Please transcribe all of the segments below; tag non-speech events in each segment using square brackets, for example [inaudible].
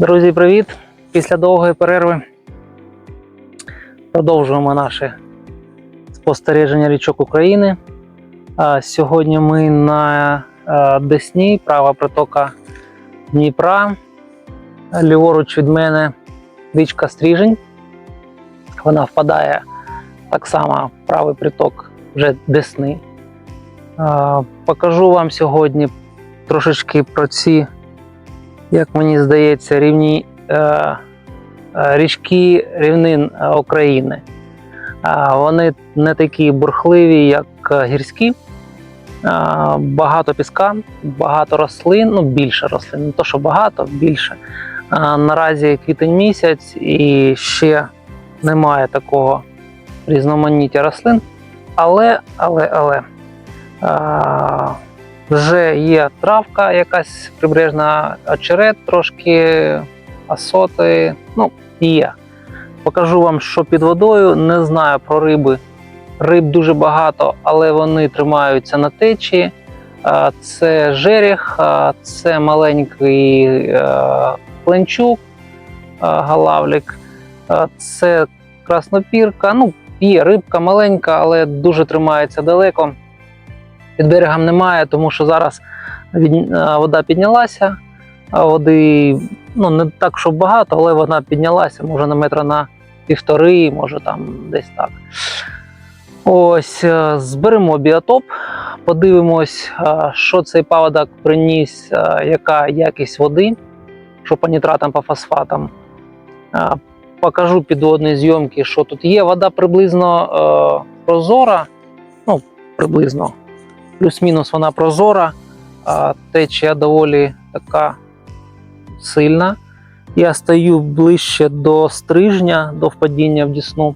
Друзі, привіт! Після довгої перерви продовжуємо наше спостереження річок України. Сьогодні ми на Десні, права притока Дніпра. Ліворуч від мене річка Стріжень. Вона впадає так само в правий приток вже Десни. Покажу вам сьогодні трошечки про ці як мені здається, рівні е, е, річки рівнин е, України. Вони не такі бурхливі, як е, гірські. Багато піска, багато рослин, ну більше рослин, не то, що багато, більше. Наразі квітень місяць і ще немає такого різноманіття рослин. Але, але, але. Вже є травка, якась прибережна очерет, трошки асоти. Ну, є. Покажу вам, що під водою. Не знаю про риби. Риб дуже багато, але вони тримаються на течії. Це жеріх, це маленький е, кленчук, е, галавлік, це краснопірка. Ну, є рибка маленька, але дуже тримається далеко під берегом немає, тому що зараз е, вода піднялася. а Води ну, не так, щоб багато, але вона піднялася, може на метра на півтори, може там десь так. Ось, е, зберемо біотоп, подивимось, е, що цей паводок приніс, яка якість води, що по нітратам, по фосфатам. Покажу підводні зйомки, що тут є. Вода приблизно прозора, ну, приблизно плюс-мінус вона прозора, а течія доволі така сильна. Я стою ближче до стрижня, до впадіння в Дісну.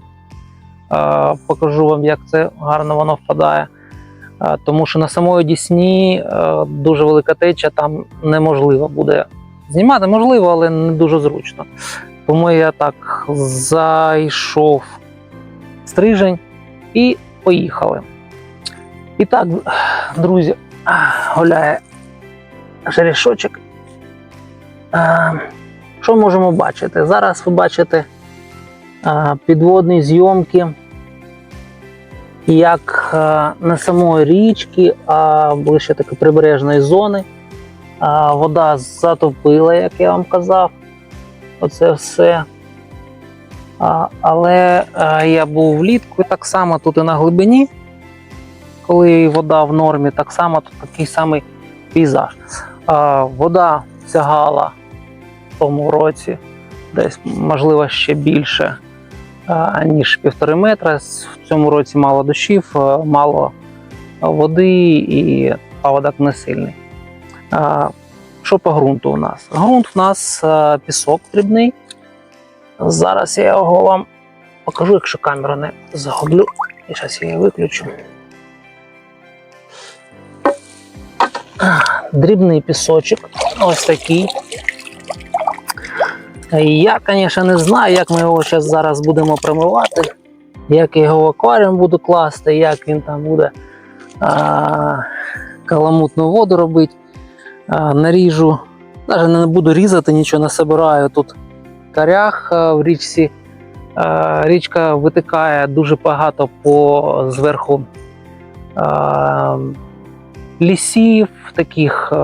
Покажу вам, як це гарно воно впадає. Тому що на самої Дісні дуже велика течія, там неможливо буде знімати, можливо, але не дуже зручно. Тому я так зайшов стрижень і поїхали. І так, друзі, гуляє жерішочок. Що можемо бачити? Зараз ви бачите підводні зйомки, як не самої річки, а ближче таки прибережної зони. Вода затопила, як я вам казав. Оце все. Але я був влітку так само тут і на глибині коли вода в нормі, так само тут такий самий пейзаж. А, вода сягала в тому році десь, можливо, ще більше, а, ніж півтори метра. В цьому році мало дощів, мало води і паводок не сильний. А, що по ґрунту у нас? Ґрунт у нас пісок дрібний. Зараз я його вам покажу, якщо камеру не загублю. І зараз я її виключу. Дрібний пісочок, ось такий. Я, звісно, не знаю, як ми його зараз, будемо промивати, як його в акваріум буду класти, як він там буде а, каламутну воду робити. А, наріжу, навіть не буду різати, нічого не собираю. Тут корях в річці. А, річка витикає дуже багато по зверху. А, лісів, таких е,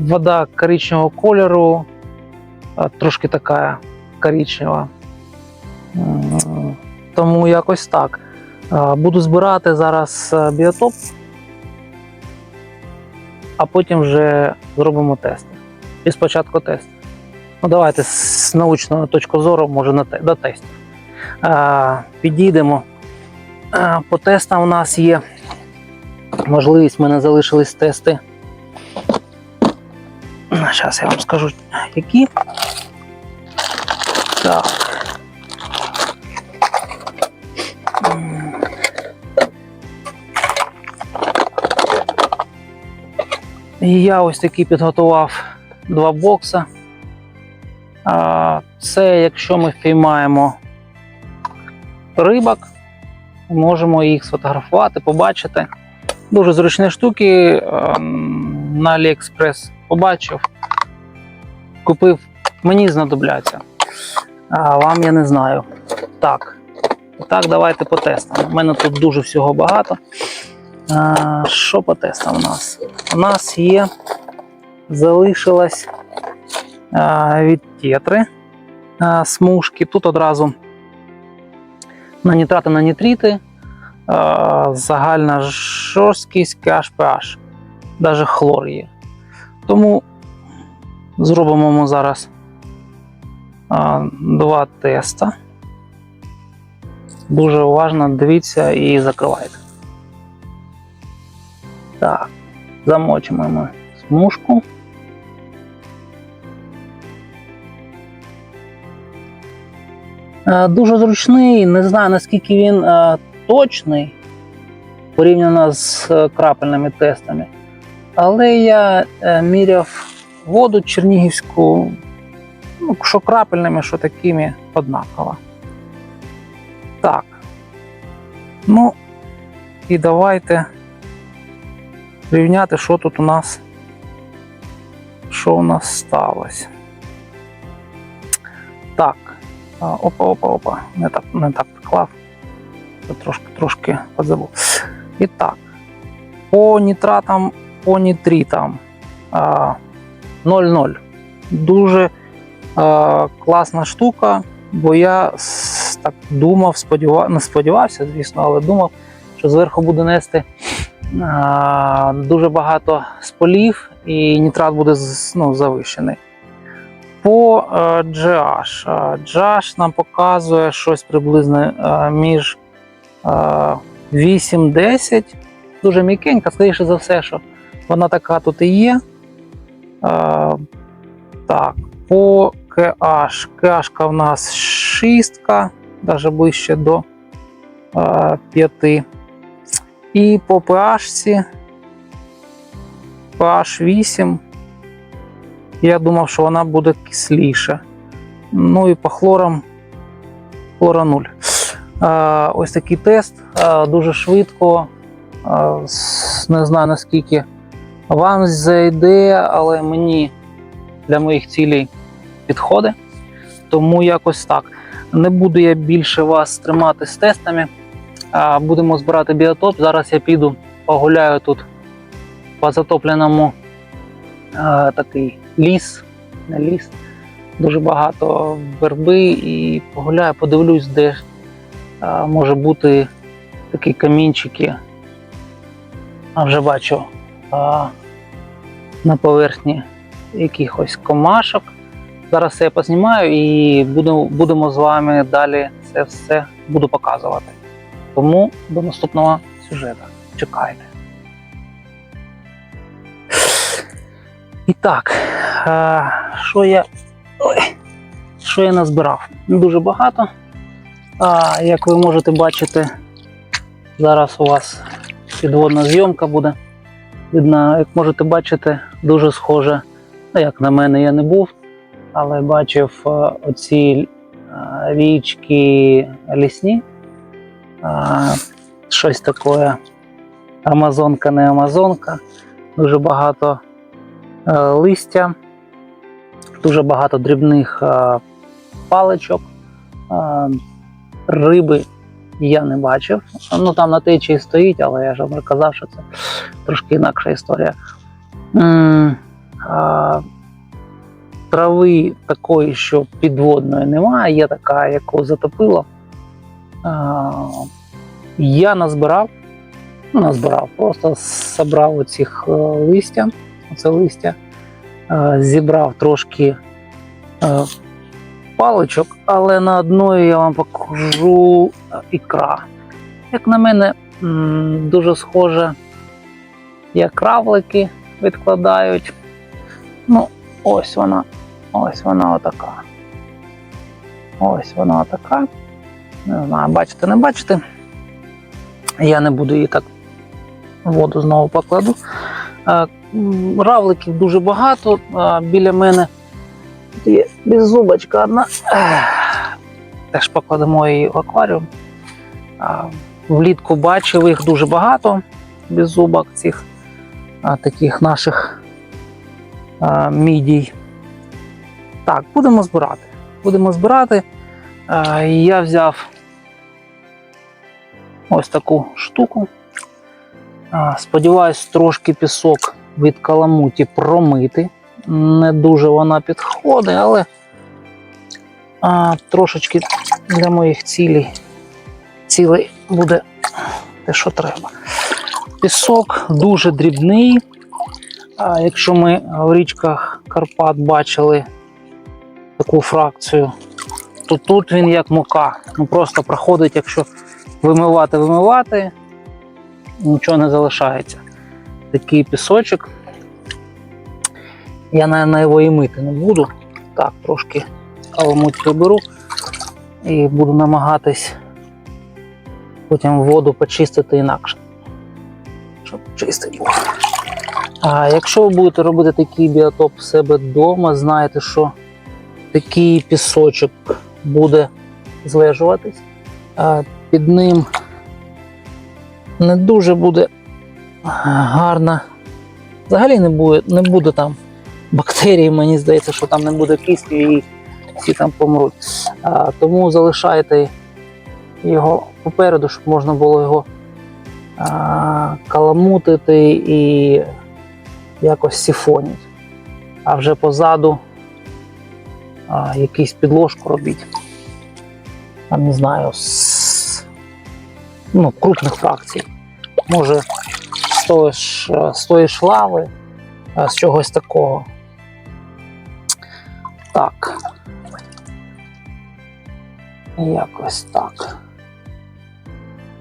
вода коричневого кольору, е, трошки така коричнева. Тому якось так. Е, Буду збирати зараз біотоп, а потім вже зробимо тести. І спочатку тест. Ну, давайте з научної точки зору, може, на до тестів. Підійдемо. По тестам у нас є можливість, в мене залишились тести. Зараз я вам скажу, які. Так. І я ось таки підготував два бокса. Це якщо ми впіймаємо рибок, можемо їх сфотографувати, побачити. Дуже зручні штуки на AliExpress побачив. купив, мені знадобляться. А вам я не знаю. Так. Так, давайте по тестам. У мене тут дуже всього багато. А, що по тестам у нас? У нас є, залишилась а, від тетри а, смужки. Тут одразу на нітрати, на нітрити, загальна жорсткість KHPH, навіть хлор є. Тому зробимо ми зараз два теста. Дуже уважно дивіться і закривайте. Так, замочимо ми смужку. Е, Дуже зручний, не знаю наскільки він е, точний порівняно з е, крапельними тестами. Але я е, міряв воду чернігівську, ну, що крапельними, що такими однаково. Так. Ну, і давайте рівняти, що тут у нас, що у нас сталося. Так. Опа, опа, опа. Не так, не так приклав. Трошки, трошки подзабув. І так. По нітратам, по нітритам а, 0,0. Дуже а, класна штука, бо я так думав, сподівав, не сподівався, звісно, але думав, що зверху буде нести а, дуже багато сполів і нітрат буде ну, завищений. По е, GH. Е, GH нам показує щось приблизно е, між е, 8-10. Дуже м'якенька, скоріше за все, що вона така тут і є. Так, по KH. KH в нас 6, навіть ближче до е, 5. І по PH PH 8. Я думав, що вона буде кисліша. Ну і по хлорам хлора 0. Ось такий тест. Дуже швидко. Не знаю наскільки вам зайде, але мені для моїх цілей підходить. Тому якось так. Не буду я більше вас тримати з тестами. Будемо збирати біотоп. Зараз я піду погуляю тут по затопленому такий ліс, не ліс. Дуже багато верби і погуляю, подивлюсь, де може бути такі камінчики. А вже бачу на поверхні якихось комашок. Зараз я познімаю і буду, будемо з вами далі це все буду показувати. Тому до наступного сюжету. Чекайте. І так, що я. Ой, що я назбирав? Дуже багато. А, як ви можете бачити, зараз у вас підводна зйомка буде. Видно, як можете бачити, дуже схоже. Ну, як на мене, я не був, але бачив е, оці е, річки лісні. Щось таке Амазонка, не Амазонка. Дуже багато е, листя, дуже багато дрібних паличок, риби я не бачив. Ну там на течії стоїть, але я ж вам казав, що це трошки інакша історія. Трави такої, що підводної немає, є така, яку затопило. Я назбирав, назбирав, просто зібрав оцих е, листя, оце листя, е, зібрав трошки е, паличок, але на одної я вам покажу е, ікра. Як на мене, дуже схоже, як равлики відкладають. Ну, ось вона, ось вона отака. Ось вона отака. Не знаю, бачите, не бачите. Я не буду її так воду знову покладу. Е, Равликів дуже багато. Біля мене тут є беззубочка одна. Теж покладемо її в акваріум. Влітку бачив їх дуже багато беззубок цих таких наших мідій. Так, будемо збирати. Будемо збирати. Я взяв ось таку штуку. Сподіваюсь, трошки пісок від каламуті промити. Не дуже вона підходить, але а, трошечки для моїх цілей, цілей буде те, що треба. Пісок дуже дрібний. А якщо ми в річках Карпат бачили таку фракцію, то тут він як мука. Ну просто проходить, якщо вимивати, вимивати, нічого не залишається. Такий пісочок. Я на його і мити не буду. Так, трошки каламуть приберу і буду намагатись потім воду почистити інакше. Щоб чистий був. А якщо ви будете робити такий біотоп в себе вдома, знаєте, що такий пісочок буде злежуватись, а під ним не дуже буде гарна. Взагалі не буде, не буде там бактерій, мені здається, що там не буде кисню і всі там помруть. А, тому залишайте його попереду, щоб можна було його а, каламутити і якось сифонити. А вже позаду а, якийсь підложку робіть. Там, не знаю, з ну, крупних фракцій. Може, з тої ж, з тої ж лави, з чогось такого. Так. Якось так.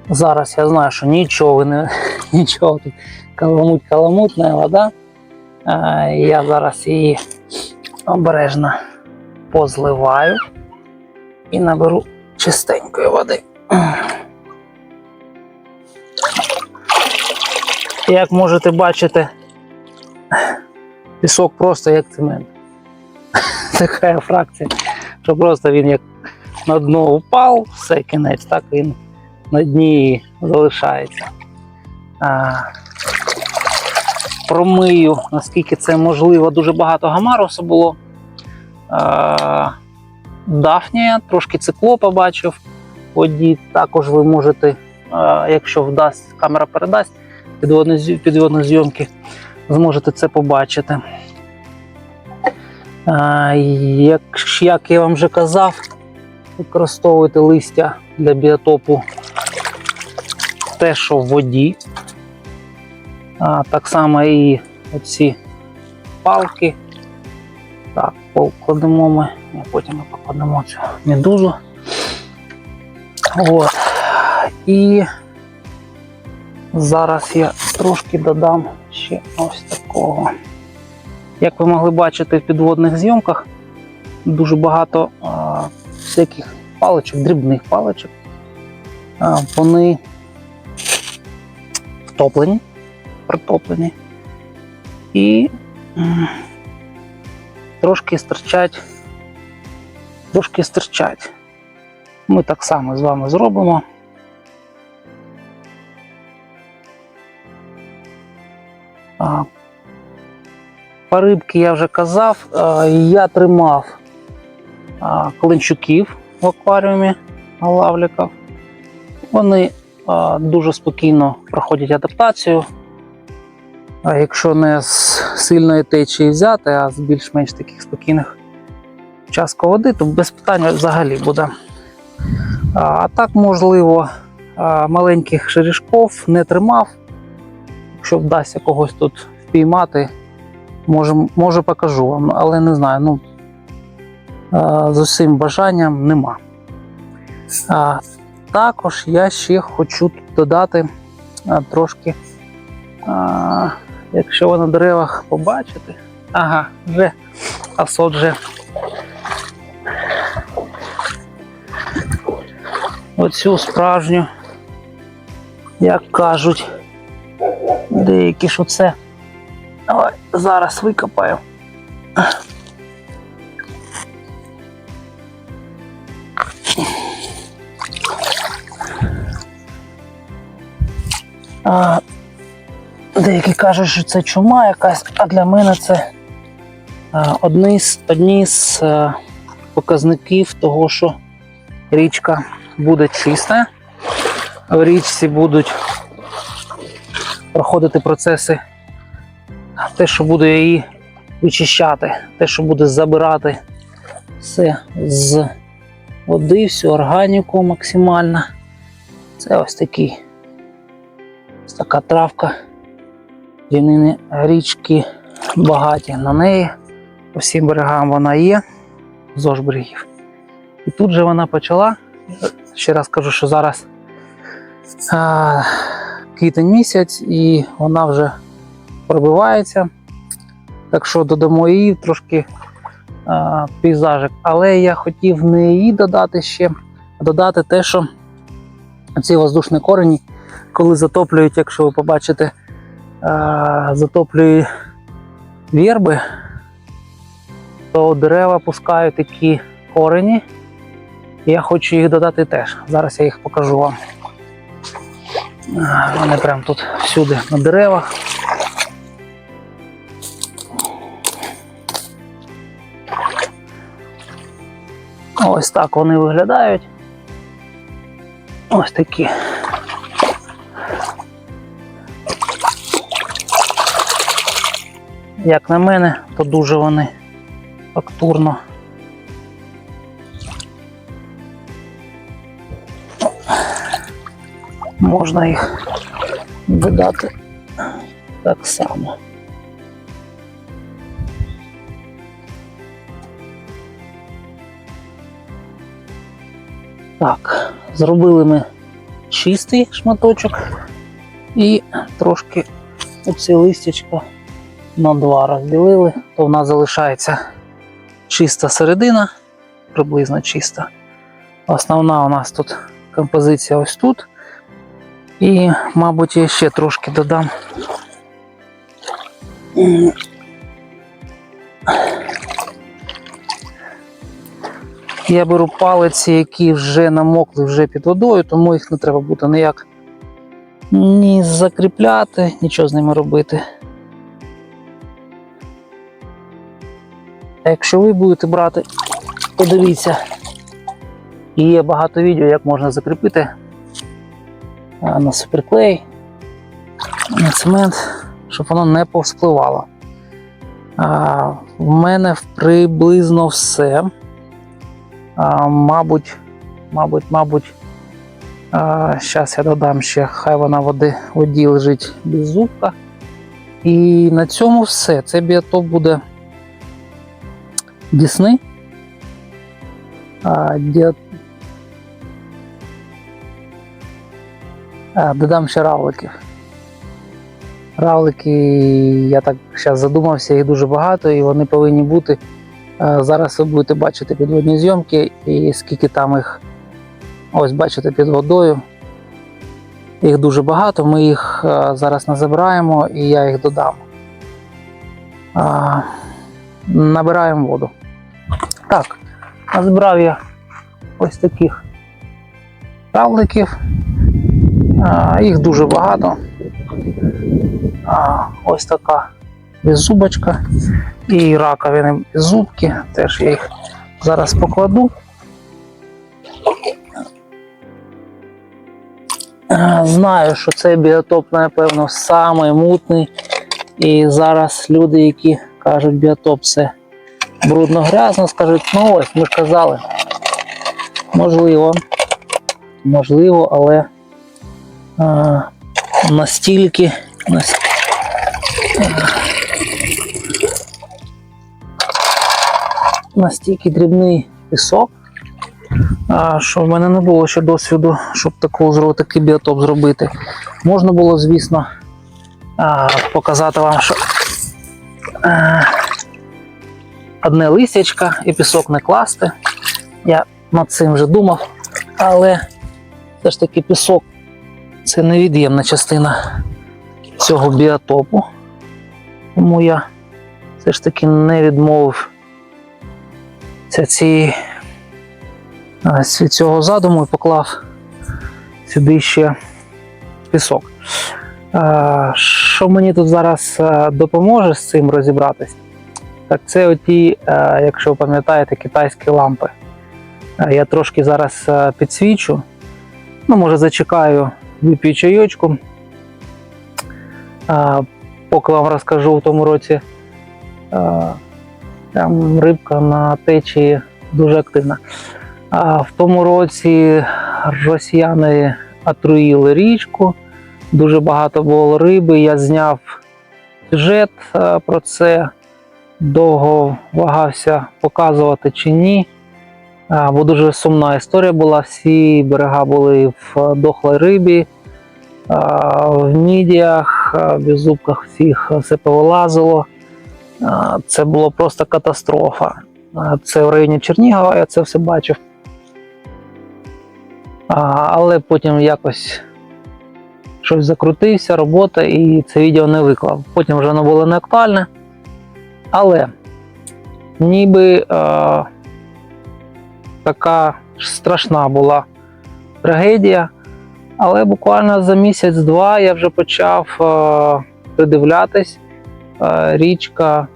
Зараз я знаю, що нічого не [laughs] нічого тут каламуть каламутна вода. Я зараз її обережно позливаю і наберу чистенької води. Як можете бачити, пісок просто як цемент. Така фракція, що просто він як на дно упав, все кінець, так він на дні залишається. А, промию, наскільки це можливо, дуже багато гамарусу було. А, Дафнія, трошки циклопа бачив. Воді також ви можете, якщо вдасть, камера передасть підводної зйомки, зможете це побачити. Як, як я вам вже казав, використовуйте листя для біотопу те, що в воді. А, так само і оці палки. Так, покладемо ми, а потім ми покладемо цю медузу. От. І зараз я трошки додам ще ось такого. Як ви могли бачити в підводних зйомках, дуже багато а, всяких паличок, дрібних паличок. А, вони втоплені, притоплені і трошки стирчать, трошки стирчать. Ми так само з вами зробимо. А, Парибки я вже казав, я тримав клинчуків в акваріумі лавліків. Вони дуже спокійно проходять адаптацію. Якщо не з сильної течії взяти, а з більш-менш таких спокійних частку води, то без питань взагалі буде. А так, можливо, маленьких шерішков не тримав. Якщо вдасться когось тут впіймати, може, може покажу вам, але не знаю. ну з усім бажанням нема. Також я ще хочу додати а, трошки, якщо ви на деревах побачите, ага, вже асот вже оцю справжню, як кажуть, деякі що це. Давай зараз викопаю. А, деякі кажуть, що це чума якась, а для мене це Одні з, одні з е, показників того, що річка буде чиста, в річці будуть проходити процеси, те, що буде її вичищати, те, що буде забирати все з води, всю органіку максимально. Це ось такий ось така травка. Рівнини річки багаті на неї. По всім берегам вона є, вздовж берегів. І тут же вона почала. Ще раз кажу, що зараз а, квітень місяць і вона вже пробивається. Так що додамо її трошки а, пейзажик. Але я хотів не її додати ще, а додати те, що ці воздушні корені, коли затоплюють, якщо ви побачите, а, затоплює вірби, то дерева пускають такі корені. І Я хочу їх додати теж. Зараз я їх покажу вам. Вони прямо тут всюди на деревах. Ось так вони виглядають. Ось такі. Як на мене, то дуже вони фактурно. Можна їх видати так само. Так, зробили ми чистий шматочок і трошки оці листячка на два розділили, то в нас залишається чиста середина, приблизно чиста. Основна у нас тут композиція ось тут. І, мабуть, я ще трошки додам. Я беру палиці, які вже намокли вже під водою, тому їх не треба буде ніяк ні закріпляти, нічого з ними робити. А якщо ви будете брати, подивіться, є багато відео, як можна закріпити на суперклей, на цемент, щоб воно не повспливало. А, в мене приблизно все. Мабуть, мабуть, мабуть, зараз я додам ще, хай вона води воді лежить без зубка. І на цьому все. Це біотоп буде Дісни. Додам ще равликів. Равлики, я так зараз задумався, їх дуже багато і вони повинні бути. А, зараз ви будете бачити підводні зйомки і скільки там їх ось бачите під водою. Їх дуже багато, ми їх зараз не забираємо і я їх додам. Набираємо воду. Так, назбирав я ось таких равликів. Їх дуже багато. Ось така беззубочка і раковини беззубки. Теж я їх зараз покладу. Знаю, що цей біотоп, напевно, самий мутний. І зараз люди, які кажуть, біотоп це брудно грязно, скажуть, ну ось ми ж казали. Можливо, можливо, але а, настільки, нас- настільки дрібний пісок, що в мене не було ще досвіду, щоб таку, такий біотоп зробити. Можна було, звісно, показати вам, що одне листячка і пісок не класти. Я над цим вже думав, але все ж таки пісок це невід'ємна частина цього біотопу. Тому я все ж таки не відмовив цієї а, з цього задуму і поклав сюди ще пісок. Що мені тут зараз допоможе з цим розібратись? Так, це оті, якщо ви пам'ятаєте, китайські лампи. Я трошки зараз підсвічу. Ну, може, зачекаю, вип'ю чайочку. Поки вам розкажу в тому році. Е, Там рибка на течії дуже активна. А в тому році росіяни отруїли річку, дуже багато було риби. Я зняв сюжет е, про це, довго вагався показувати чи ні. Е, Бо дуже сумна історія була. Всі берега були в дохлій рибі, е, в мідіях, е, в зубках всіх все повилазило. Це було просто катастрофа. Це в районі Чернігова, я це все бачив. Але потім якось щось закрутився, робота, і це відео не виклав. Потім вже воно було не актуальне. Але ніби е, така страшна була трагедія. Але буквально за місяць-два я вже почав е, придивлятись. Річка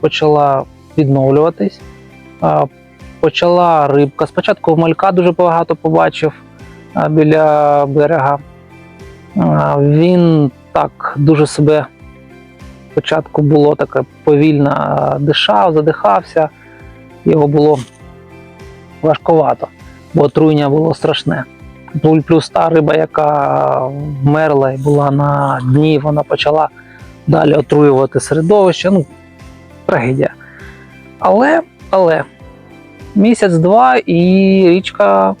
почала відновлюватись. Почала рибка. Спочатку малька дуже багато побачив біля берега. Він так дуже себе спочатку було таке повільно дишав, задихався, його було важковато, бо отруєння було страшне. Плюс та риба, яка вмерла і була на дні, вона почала далі отруювати середовище. Ну, трагедія. Але, але місяць-два, і річка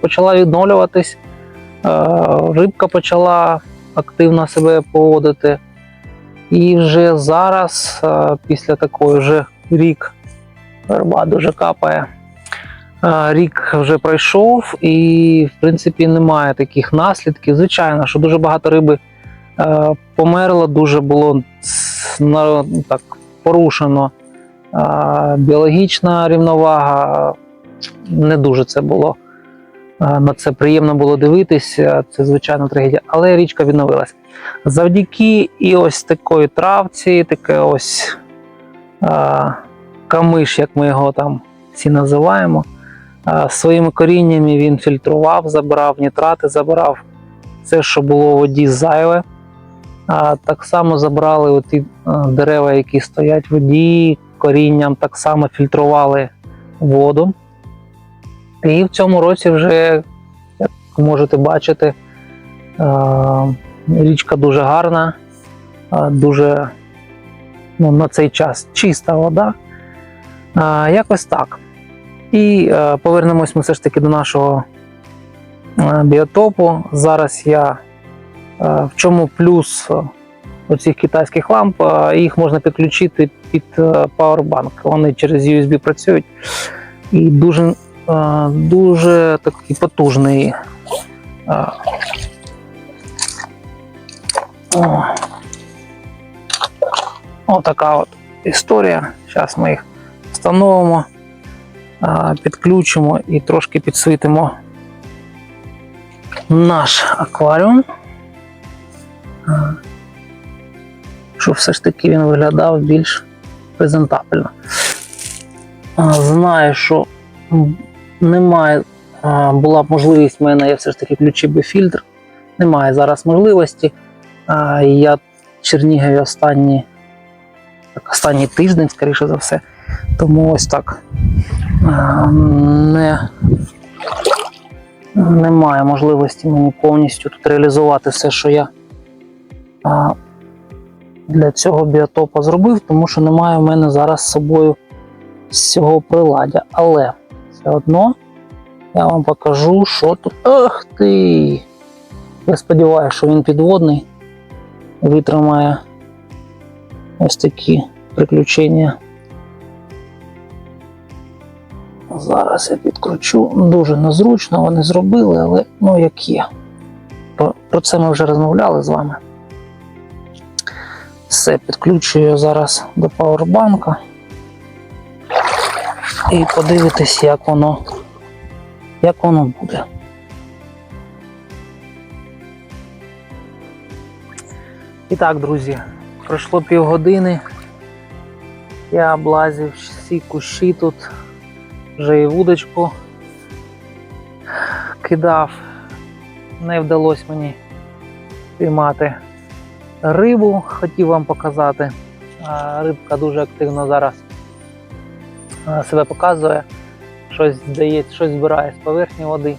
почала відновлюватись, е, рибка почала активно себе поводити. І вже зараз, е, після такої вже рік, верба дуже капає. е, Рік вже пройшов, і, в принципі, немає таких наслідків. Звичайно, що дуже багато риби е, померло, дуже було так, порушено біологічна рівновага. Не дуже це було. На це приємно було дивитися, це звичайно трагедія, але річка відновилась. Завдяки і ось такої травці, таке ось а, камиш, як ми його там всі називаємо. А, своїми коріннями він фільтрував, забирав нітрати, забирав все, що було в воді зайве. А, так само забрали оті дерева, які стоять в воді, корінням так само фільтрували воду. І в цьому році вже, як можете бачити, е, річка дуже гарна, е, дуже ну, на цей час чиста вода. Е, Якось так. І е, повернемось ми все ж таки до нашого е, біотопу. Зараз я е, в чому плюс оцих китайських ламп, їх можна підключити під е, Powerbank. Вони через USB працюють. І дуже, е, дуже такий потужний. е, Отака от історія. Зараз ми їх встановимо, е, підключимо і трошки підсвітимо наш акваріум. Щоб все ж таки він виглядав більш презентабельно. Знаю, що немає, була б можливість в мене, я все ж таки включив би фільтр. Немає зараз можливості. Я в Чернігові останні, так, останній тиждень, скоріше за все. Тому ось так не, немає можливості мені повністю тут реалізувати все, що я для цього біотопа зробив, тому що немає в мене зараз з собою всього приладдя. Але все одно я вам покажу, що тут. Ах ти! Я сподіваюся, що він підводний витримає ось такі приключення. Зараз я підкручу. Дуже незручно вони зробили, але ну як є. Про це ми вже розмовляли з вами. Все, підключую зараз до павербанка. І подивитись, як воно, як воно буде. І так, друзі, пройшло півгодини. Я облазив всі кущі тут, вже і вудочку кидав. Не вдалося мені піймати рибу, хотів вам показати. Рибка дуже активно зараз себе показує. Щось здається, щось збирає з поверхні води.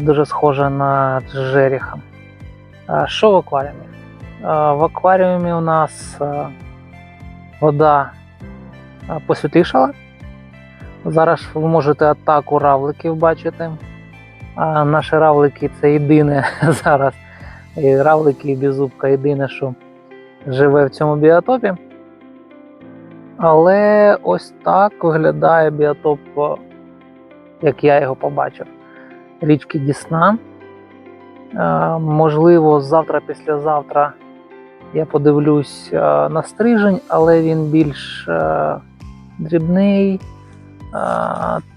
Дуже схоже на жереха. А, Що в акваріумі? В акваріумі у нас вода а, посвітлішала. Зараз ви можете атаку равликів бачити. Наші равлики це єдине [laughs] зараз. І равлики і беззубка єдине, що живе в цьому біотопі. Але ось так виглядає біотоп, як я його побачив. Річки Дісна. Е, можливо, завтра, післязавтра я подивлюсь е, на стрижень, але він більш е, дрібний.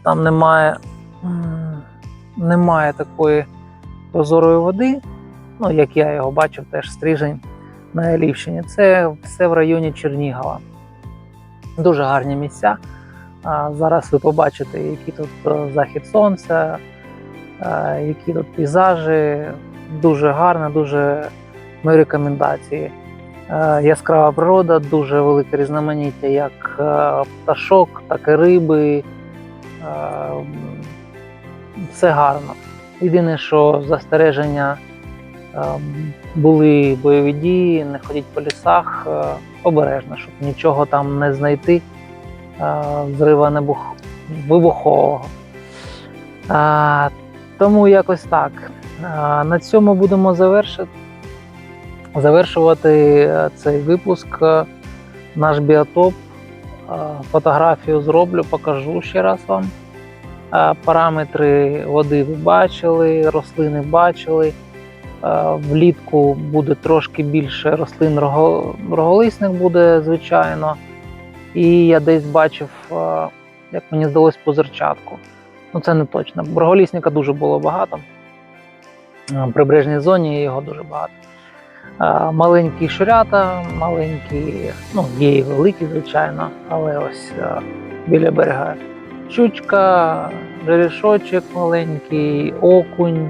Там немає, немає такої прозорої води. Ну, як я його бачив, теж стрижень на Елівщині. Це все в районі Чернігова. Дуже гарні місця. Зараз ви побачите, який тут е, захід сонця, е, які тут пейзажі. Дуже гарно, дуже мої рекомендації. Е, Яскрава природа, дуже велике різноманіття як пташок, так і риби. Все гарно. Єдине, що застереження були бойові дії, не ходіть по лісах е, обережно, щоб нічого там не знайти е, небух... вибухового. Е, Тому якось так. На цьому будемо завершити. завершувати цей випуск. Наш біотоп. Фотографію зроблю, покажу ще раз вам. Параметри води ви бачили, рослини бачили. Е, Влітку буде трошки більше рослин, рого- роголисних буде, звичайно. І я десь бачив, е, як мені здалось, позерчатку. Ну це не точно. Роголісника дуже було багато. Е, В прибережній зоні його дуже багато. Маленькі щурята, маленькі, ну, є і великі, звичайно, але ось біля берега щучка, жерешочок маленький, окунь.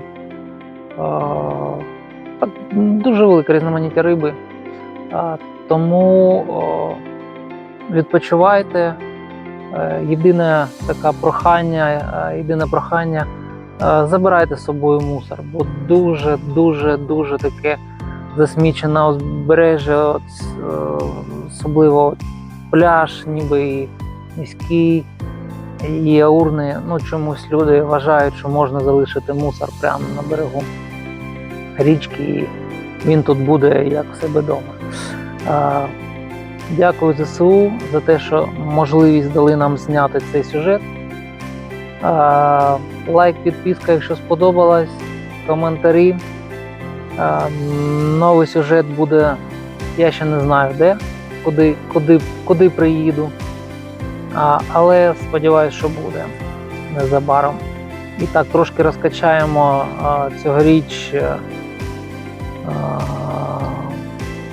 Дуже велике різноманіття риби. Тому відпочивайте. Е, Єдине таке прохання, е, єдине прохання е, забирайте з собою мусор, бо дуже, дуже, таке засмічене узбережжя, особливо пляж, ніби і низький, і урни. Ну чомусь люди вважають, що можна залишити мусор прямо на берегу річки, і він тут буде як себе вдома. Дякую ЗСУ за те, що можливість дали нам зняти цей сюжет. Лайк, підписка, якщо сподобалось, коментарі. Новий сюжет буде, я ще не знаю де, куди, куди, куди приїду. Але сподіваюся, що буде незабаром. І так, трошки розкачаємо цьогоріч е,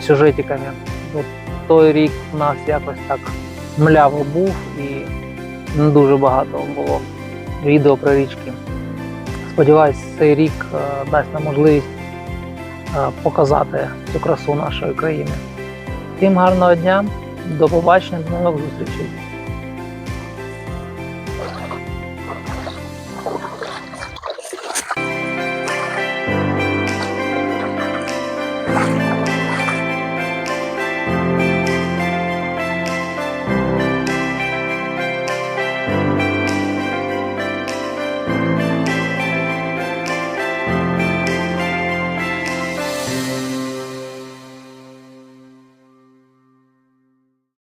сюжетиками. От той рік у нас якось так мляво був і дуже багато було відео про річки. Сподіваюсь, цей рік е, дасть нам можливість е, показати цю красу нашої країни. Всім гарного дня, до побачення, до нових зустрічей.